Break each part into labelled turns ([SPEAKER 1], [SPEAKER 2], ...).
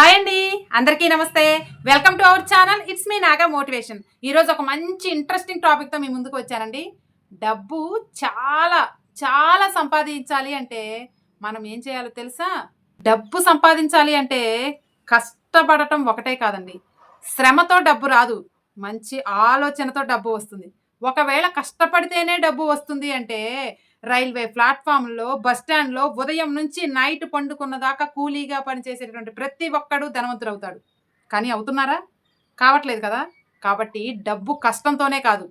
[SPEAKER 1] Hi అండి అందరికీ నమస్తే. Welcome to our channel it's me Naga motivation ఈరోజు ఒక మంచి ఇంట్రెస్టింగ్ టాపిక్తో మీ ముందుకు వచ్చానండి. డబ్బు చాలా చాలా సంపాదించాలి అంటే మనం ఏం చేయాలో తెలుసా? డబ్బు సంపాదించాలి అంటే కష్టపడటం ఒకటే కాదండి. శ్రమతో డబ్బు రాదు. మంచి ఆలోచనతో డబ్బు వస్తుంది. ఒకవేళ కష్టపడితేనే డబ్బు వస్తుంది అంటే రైల్వే ప్లాట్ఫామ్లో బస్ స్టాండ్లో ఉదయం నుంచి నైట్ పండుకున్న దాకా కూలీగా పనిచేసేటటువంటి ప్రతి ఒక్కడు ధనవంతుడు అవుతాడు కానీ అవుతున్నారా? కావట్లేదు కదా? కాబట్టి డబ్బు కష్టంతోనే కాదు.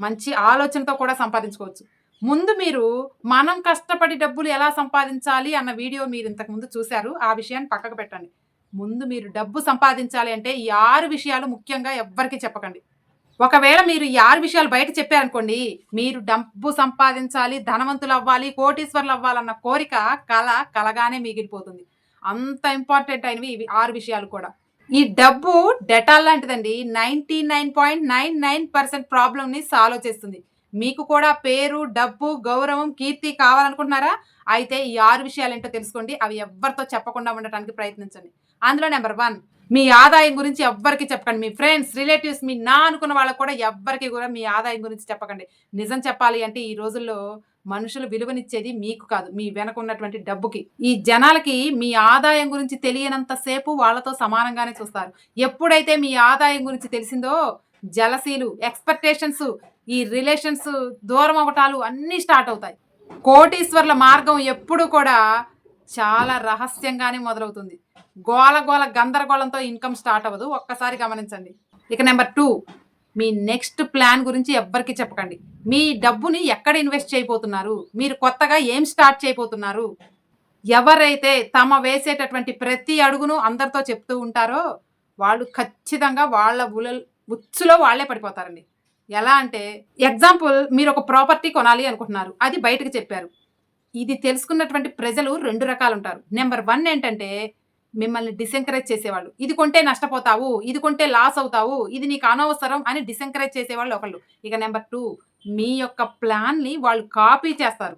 [SPEAKER 1] మంచి ఆలోచనతో కూడా సంపాదించుకోవచ్చు. ముందు మీరు మనం కష్టపడి డబ్బులు ఎలా సంపాదించాలి అన్న వీడియో మీరు ఇంతకుముందు చూశారు. ఆ విషయాన్ని పక్కకు పెట్టండి. ముందు మీరు డబ్బు సంపాదించాలి అంటే ఈ ఆరు విషయాలు ముఖ్యంగా ఎవ్వరికీ చెప్పకండి. ఒకవేళ మీరు ఆరు విషయాలు బయట చెప్పారనుకోండి మీరు డబ్బు సంపాదించాలి ధనవంతులు అవ్వాలి కోటీశ్వర్లు అవ్వాలన్న కోరిక కళ కలగానే మిగిలిపోతుంది. అంత ఇంపార్టెంట్ అయినవి ఇవి ఆరు విషయాలు కూడా. ఈ డబ్బు Dettol లాంటిదండి ninety nine point nine nine percent ప్రాబ్లమ్ని సాల్వ్ చేస్తుంది. మీకు కూడా పేరు డబ్బు గౌరవం కీర్తి కావాలనుకుంటున్నారా? అయితే ఈ ఆరు విషయాలు ఏంటో తెలుసుకోండి. అవి ఎవరితో చెప్పకుండా ఉండటానికి ప్రయత్నించండి. అందులో నెంబర్ వన్. మీ ఆదాయం గురించి ఎవ్వరికి చెప్పకండి. మీ ఫ్రెండ్స్ రిలేటివ్స్ మీ నా అనుకున్న వాళ్ళకు కూడా ఎవ్వరికి కూడా మీ ఆదాయం గురించి చెప్పకండి. నిజం చెప్పాలి అంటే ఈ రోజుల్లో మనుషులు విలువనిచ్చేది మీకు కాదు మీ వెనక ఉన్నటువంటి డబ్బుకి. ఈ జనాలకి మీ ఆదాయం గురించి తెలియనంత సేపు వాళ్ళతో సమానంగానే చూస్తారు. ఎప్పుడైతే మీ ఆదాయం గురించి తెలిసిందో జలసీలు ఎక్స్పెక్టేషన్స్ ఈ రిలేషన్స్ దూరం అవటాలు అన్నీ స్టార్ట్ అవుతాయి. కోటీశ్వర్ల మార్గం ఎప్పుడు కూడా చాలా రహస్యంగానే మొదలవుతుంది. గోల గోల గందరగోళంతో ఇన్కమ్ స్టార్ట్ అవ్వదు. ఒక్కసారి గమనించండి. ఇక నెంబర్ టూ మీ నెక్స్ట్ ప్లాన్ గురించి ఎవ్వరికి చెప్పకండి. మీ డబ్బుని ఎక్కడ ఇన్వెస్ట్ చేయబోతున్నారు? మీరు కొత్తగా ఏం స్టార్ట్ చేయబోతున్నారు? ఎవరైతే తమ వేసేటటువంటి ప్రతి అడుగును అందరితో చెప్తూ ఉంటారో వాళ్ళు ఖచ్చితంగా వాళ్ళ ఉల ఉచ్చులో వాళ్ళే పడిపోతారండి. ఎలా అంటే ఎగ్జాంపుల్ మీరు ఒక ప్రాపర్టీ కొనాలి అనుకుంటున్నారు. అది బయటకు చెప్పారు. ఇది తెలుసుకున్నటువంటి ప్రజలు రెండు రకాలు ఉంటారు నెంబర్ వన్ ఏంటంటే మిమ్మల్ని డిసెంకరేజ్ చేసేవాళ్ళు. ఇది కొంటే నష్టపోతావు ఇది కొంటే లాస్ అవుతావు ఇది నీకు అనవసరం అని డిసెంకరేజ్ చేసేవాళ్ళు ఒకళ్ళు. ఇక నెంబర్ టూ మీ యొక్క ప్లాన్ని వాళ్ళు కాపీ చేస్తారు.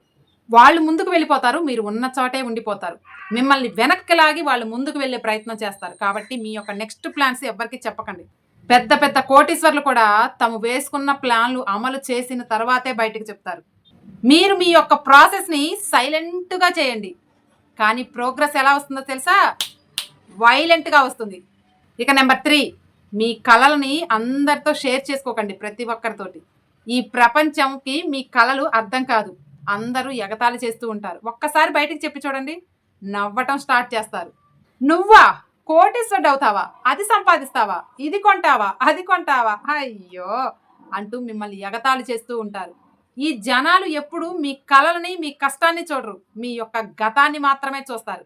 [SPEAKER 1] వాళ్ళు ముందుకు వెళ్ళిపోతారు మీరు ఉన్న చోటే ఉండిపోతారు. మిమ్మల్ని వెనక్కి లాగి వాళ్ళు ముందుకు వెళ్ళే ప్రయత్నం చేస్తారు. కాబట్టి మీ యొక్క నెక్స్ట్ ప్లాన్స్ ఎవరికి చెప్పకండి. పెద్ద పెద్ద కోటీశ్వర్లు కూడా తము వేసుకున్న ప్లాన్లు అమలు చేసిన తర్వాతే బయటకు చెప్తారు. మీరు మీ యొక్క ప్రాసెస్ని సైలెంట్గా చేయండి. కానీ ప్రోగ్రెస్ ఎలా వస్తుందో తెలుసా? వైలెంట్గా వస్తుంది. ఇక నెంబర్ త్రీ మీ కళలని అందరితో షేర్ చేసుకోకండి ప్రతి ఒక్కరితోటి. ఈ ప్రపంచంకి మీ కళలు అర్థం కాదు. అందరూ ఎగతాళి చేస్తూ ఉంటారు. ఒక్కసారి బయటికి చెప్పి చూడండి. నవ్వటం స్టార్ట్ చేస్తారు. నువ్వా? కోటేశ్వరుడు అవుతావా? అది సంపాదిస్తావా? ఇది కొంటావా? అది కొంటావా? అయ్యో! అంటూ మిమ్మల్ని ఎగతాళి చేస్తూ ఉంటారు. ఈ జనాలు ఎప్పుడు మీ కళలని మీ కష్టాన్ని చూడరు. మీ యొక్క గతాన్ని మాత్రమే చూస్తారు.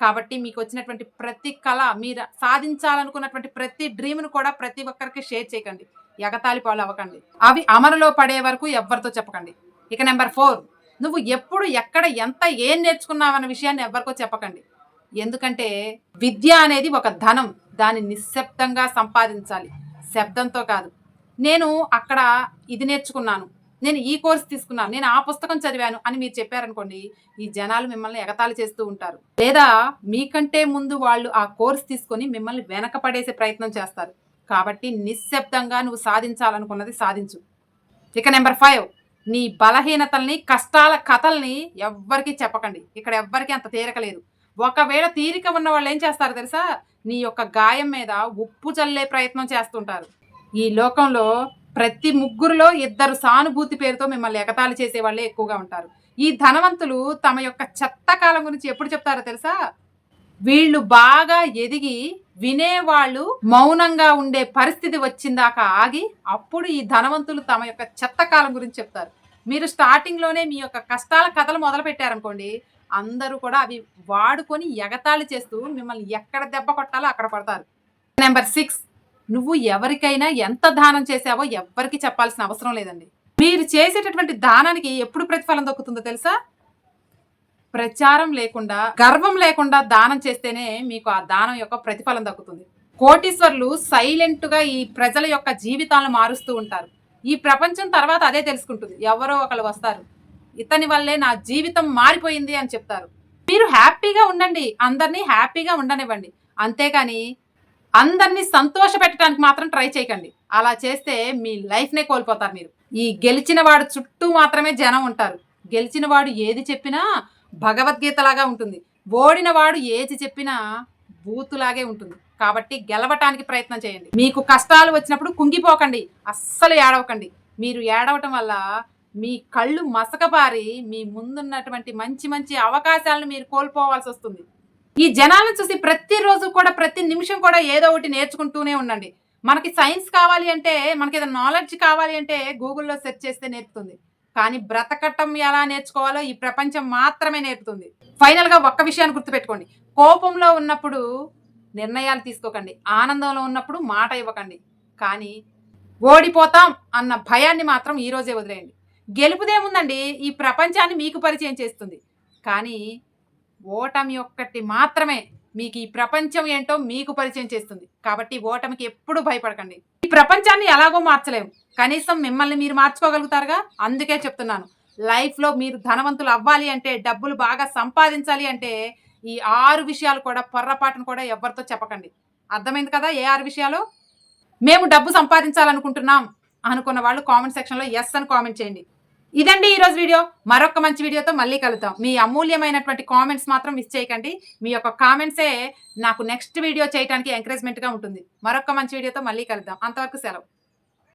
[SPEAKER 1] కాబట్టి మీకు వచ్చినటువంటి ప్రతి కళ మీరు సాధించాలనుకున్నటువంటి ప్రతి డ్రీమ్ను కూడా ప్రతి ఒక్కరికి షేర్ చేయకండి. ఎగతాళి పాలు అవ్వకండి. అవి అమలులో పడే వరకు ఎవరితో చెప్పకండి. ఇక నెంబర్ ఫోర్ నువ్వు ఎప్పుడు ఎక్కడ ఎంత ఏం నేర్చుకున్నావన్న విషయాన్ని ఎవరికో చెప్పకండి. ఎందుకంటే విద్య అనేది ఒక ధనం. దాన్ని నిశ్శబ్దంగా సంపాదించాలి. శబ్దంతో కాదు. నేను అక్కడ ఇది నేర్చుకున్నాను. నేను ఈ కోర్స్ తీసుకున్నాను నేను ఆ పుస్తకం చదివాను అని మీరు చెప్పారనుకోండి ఈ జనాలు మిమ్మల్ని ఎగతాళి చేస్తూ ఉంటారు. లేదా మీకంటే ముందు వాళ్ళు ఆ కోర్స్ తీసుకొని మిమ్మల్ని వెనకపడేసే ప్రయత్నం చేస్తారు. కాబట్టి నిశ్శబ్దంగా నువ్వు సాధించాలనుకున్నది సాధించు. ఇక నెంబర్ ఫైవ్ నీ బలహీనతల్ని కష్టాల కథల్ని ఎవ్వరికీ చెప్పకండి. ఇక్కడ ఎవ్వరికీ అంత తీరిక లేదు. ఒకవేళ తీరిక ఉన్న వాళ్ళు ఏం చేస్తారు తెలుసా? నీ యొక్క గాయం మీద ఉప్పు చల్లే ప్రయత్నం చేస్తుంటారు. ఈ లోకంలో ప్రతి ముగ్గురులో ఇద్దరు సానుభూతి పేరుతో మిమ్మల్ని ఎగతాళి చేసే వాళ్ళే ఎక్కువగా ఉంటారు. ఈ ధనవంతులు తమ యొక్క చెత్త కాలం గురించి ఎప్పుడు చెప్తారో తెలుసా? వీళ్ళు బాగా ఎదిగి వినేవాళ్ళు మౌనంగా ఉండే పరిస్థితి వచ్చిందాకా ఆగి అప్పుడు ఈ ధనవంతులు తమ యొక్క చెత్త కాలం గురించి చెప్తారు. మీరు స్టార్టింగ్లోనే మీ యొక్క కష్టాల కథలు మొదలు పెట్టారనుకోండి అందరూ కూడా అవి వాడుకొని ఎగతాళి చేస్తూ మిమ్మల్ని ఎక్కడ దెబ్బ కొట్టాలో అక్కడ పడతారు. నెంబర్ సిక్స్ నువ్వు ఎవరికైనా ఎంత దానం చేసావో ఎవ్వరికి చెప్పాల్సిన అవసరం లేదండి. మీరు చేసేటటువంటి దానానికి ఎప్పుడు ప్రతిఫలం దొక్కుతుందో తెలుసా? ప్రచారం లేకుండా గర్వం లేకుండా దానం చేస్తేనే మీకు ఆ దానం యొక్క ప్రతిఫలం దక్కుతుంది. కోటీశ్వర్లు సైలెంట్గా ఈ ప్రజల యొక్క జీవితాలను మారుస్తూ ఉంటారు. ఈ ప్రపంచం తర్వాత అదే తెలుసుకుంటుంది. ఎవరో ఒకళ్ళు వస్తారు. ఇతని వల్లే నా జీవితం మారిపోయింది అని చెప్తారు. మీరు హ్యాపీగా ఉండండి. అందరినీ హ్యాపీగా ఉండనివ్వండి. అంతేకాని అందరినీ సంతోష పెట్టడానికి మాత్రం ట్రై చేయకండి. అలా చేస్తే మీ లైఫ్నే కోల్పోతారు మీరు. ఈ గెలిచిన వాడు చుట్టూ మాత్రమే జనం ఉంటారు. గెలిచిన వాడు ఏది చెప్పినా భగవద్గీతలాగా ఉంటుంది. ఓడిన వాడు ఏది చెప్పినా బూతులాగే ఉంటుంది. కాబట్టి గెలవటానికి ప్రయత్నం చేయండి. మీకు కష్టాలు వచ్చినప్పుడు కుంగిపోకండి. అస్సలు ఏడవకండి. మీరు ఏడవటం వల్ల మీ కళ్ళు మసకబారి మీ ముందున్నటువంటి మంచి మంచి అవకాశాలను మీరు కోల్పోవాల్సి వస్తుంది. ఈ జనాలను చూసి ప్రతిరోజు కూడా ప్రతి నిమిషం కూడా ఏదో ఒకటి నేర్చుకుంటూనే ఉండండి. మనకి సైన్స్ కావాలి అంటే మనకి ఏదైనా నాలెడ్జ్ కావాలి అంటే గూగుల్లో సెర్చ్ చేస్తే నేర్పుతుంది. కానీ బ్రతకటం ఎలా నేర్చుకోవాలో ఈ ప్రపంచం మాత్రమే నేర్పుతుంది. ఫైనల్గా ఒక్క విషయాన్ని గుర్తుపెట్టుకోండి. కోపంలో ఉన్నప్పుడు నిర్ణయాలు తీసుకోకండి. ఆనందంలో ఉన్నప్పుడు మాట ఇవ్వకండి. కానీ ఓడిపోతాం అన్న భయాన్ని మాత్రం ఈరోజే వదిలేయండి. గెలుపుదేముందండి? ఈ ప్రపంచాన్ని మీకు పరిచయం చేస్తుంది. కానీ ఓటమి ఒక్కటి మాత్రమే మీకు ఈ ప్రపంచం ఏంటో మీకు పరిచయం చేస్తుంది. కాబట్టి ఓటమికి ఎప్పుడూ భయపడకండి. ఈ ప్రపంచాన్ని ఎలాగో మార్చలేము కనీసం మిమ్మల్ని మీరు మార్చుకోగలుగుతారుగా? అందుకే చెప్తున్నాను. లైఫ్లో మీరు ధనవంతులు అవ్వాలి అంటే డబ్బులు బాగా సంపాదించాలి అంటే ఈ ఆరు విషయాలు కూడా పొర్రపాటును కూడా ఎవరితో చెప్పకండి. అర్థమైంది కదా ఏ ఆరు విషయాలు? మేము డబ్బు సంపాదించాలనుకుంటున్నాం అనుకున్న వాళ్ళు కామెంట్ సెక్షన్లో ఎస్ అని కామెంట్ చేయండి. ఇదండి ఈరోజు వీడియో. మరొక మంచి వీడియోతో మళ్ళీ కలుద్దాం. మీ అమూల్యమైనటువంటి కామెంట్స్ మాత్రం మిస్ చేయకండి. మీ యొక్క కామెంట్సే నాకు నెక్స్ట్ వీడియో చేయడానికి ఎంకరేజ్మెంట్గా ఉంటుంది. మరొక మంచి వీడియోతో మళ్ళీ కలుద్దాం. అంతవరకు సెలవు.